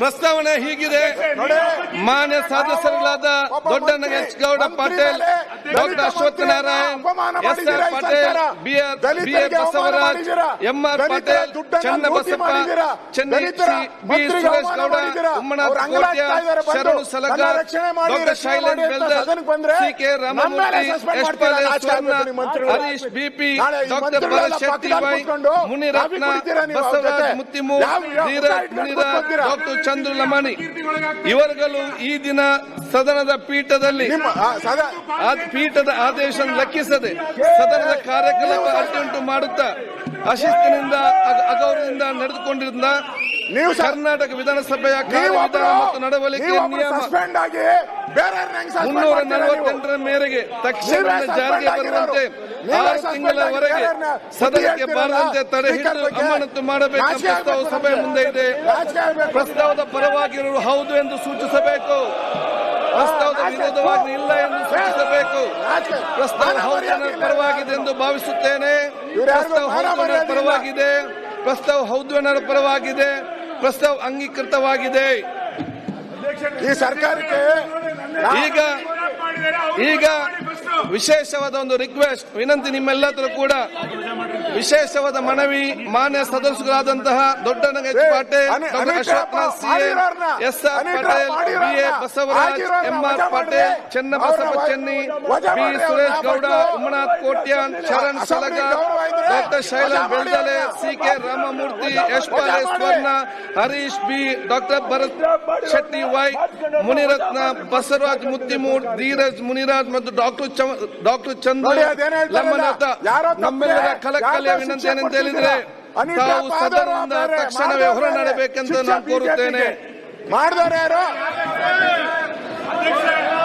ಪ್ರಸ್ತಾವನೆ ಹೀಗಿದೆ. ಮಾನ್ಯ ಸದಸ್ಯರುಗಳಾದ Dodda H Gowda Patil doctor Ashwath Narayana S R Patel B Basavaraj M R Patil Chennai Shri B Suresh Gowda Ummanatha Kotya Sharanu Salagar doctor Shailendra Beldar C K Ramamurthy S Pale Swarna Harish BP doctor Bharath Shetty Y Muniratna Basavaraj Muttimu Dheeraj Muniraj doctor Chandru Lamani ಇವರುಗಳು ಈ ದಿನ ಸದನದ ಪೀಠದಲ್ಲಿ ಪೀಠದ ಆದೇಶ ಲೆಕ್ಕಿಸದೆ ಸದನದ ಕಾರ್ಯಕ್ರಮ ಅಡ್ಡಿಂಟು ಮಾಡುತ್ತಾ ಅಶಿಸ್ತಿನಿಂದ ಅಗ- ಅಗೌರವದಿಂದ ನಡೆದುಕೊಂಡಿದ್ದ ನೀವು ಕರ್ನಾಟಕ ವಿಧಾನಸಭೆಯ ಕಾರ್ಯವಿಧಾನ ಮತ್ತು ನಡವಳಿಕೆ ಮುನ್ನೂರ ನಲವತ್ತೆಂಟರ ಮೇರೆಗೆ ತಕ್ಷಣ ಜಾರಿಗೆ ಬರುವಂತೆ ಆರು ತಿಂಗಳವರೆಗೆ ಸದನಕ್ಕೆ ಬಾರದಂತೆ ತಡೆ ಹಿಡಿದು ಅಮಾನತು ಮಾಡಬೇಕು ಪ್ರಸ್ತಾವ ಸಭೆ ಮುಂದೆ ಇದೆ. ಪ್ರಸ್ತಾವದ ಪರವಾಗಿರುವುದು ಹೌದು ಎಂದು ಸೂಚಿಸಬೇಕು. ವಿರೋಧವಾಗಿ ಇಲ್ಲ ಎಂದು ಸೂಚಿಸಬೇಕು. ಪ್ರಸ್ತಾವ ಹೌದು ಪರವಾಗಿದೆ ಎಂದು ಭಾವಿಸುತ್ತೇನೆ. ಪ್ರಸ್ತಾವ ಹೌದು ಪರವಾಗಿದೆ. ಪ್ರಸ್ತಾವ ಹೌದು ಪರವಾಗಿದೆ. ಪ್ರಸ್ತಾವ ಅಂಗೀಕೃತವಾಗಿದೆ. ಈ ಸರ್ಕಾರಕ್ಕೆ ಈಗ ಈಗ ವಿಶೇಷವಾದ ಒಂದು ರಿಕ್ವೆಸ್ಟ್ ವಿನಂತಿ ನಿಮ್ಮೆಲ್ಲದರೂ ಕೂಡ. ವಿಶೇಷವಾದ ಮನವಿ ಮಾನ್ಯ ಸದಸ್ಯರಾದಂತಹ Dodda H Patil S R Patel B Basavaraj MR Patel. Channabasappa Channi B Suresh Gowda Umanath Ummanath Kotian Sharan Salaga doctor Shaila ವಜಾ Beldale C K Ramamurthy S ವಜಾ ಪಾಲೆ ಮಾಡಿ. Swarna Harish B doctor Bharath Shetty Y Muniratna Basavaraj Muttimur Dheeraj Muniraj ಮತ್ತು doctor doctor ಚಂದ್ರ ಲಮ್ಮನಾಥ ನಮ್ಮೆಲ್ಲರ ಯಾರೋ ವಿನಂತಿ ಏನಂತ ಹೇಳಿದ್ರೆ ತಾವು ಸದನದಿಂದ ತಕ್ಷಣವೇ ಮಾಡ್ದವ್ರು ಹೊರ ಬೇರೆ, ನಡಬೇಕೆಂದು ನಾನು ಕೋರುತ್ತೇನೆ. ಮಾಡಿದವರು ಯಾರು? अध्यक्ष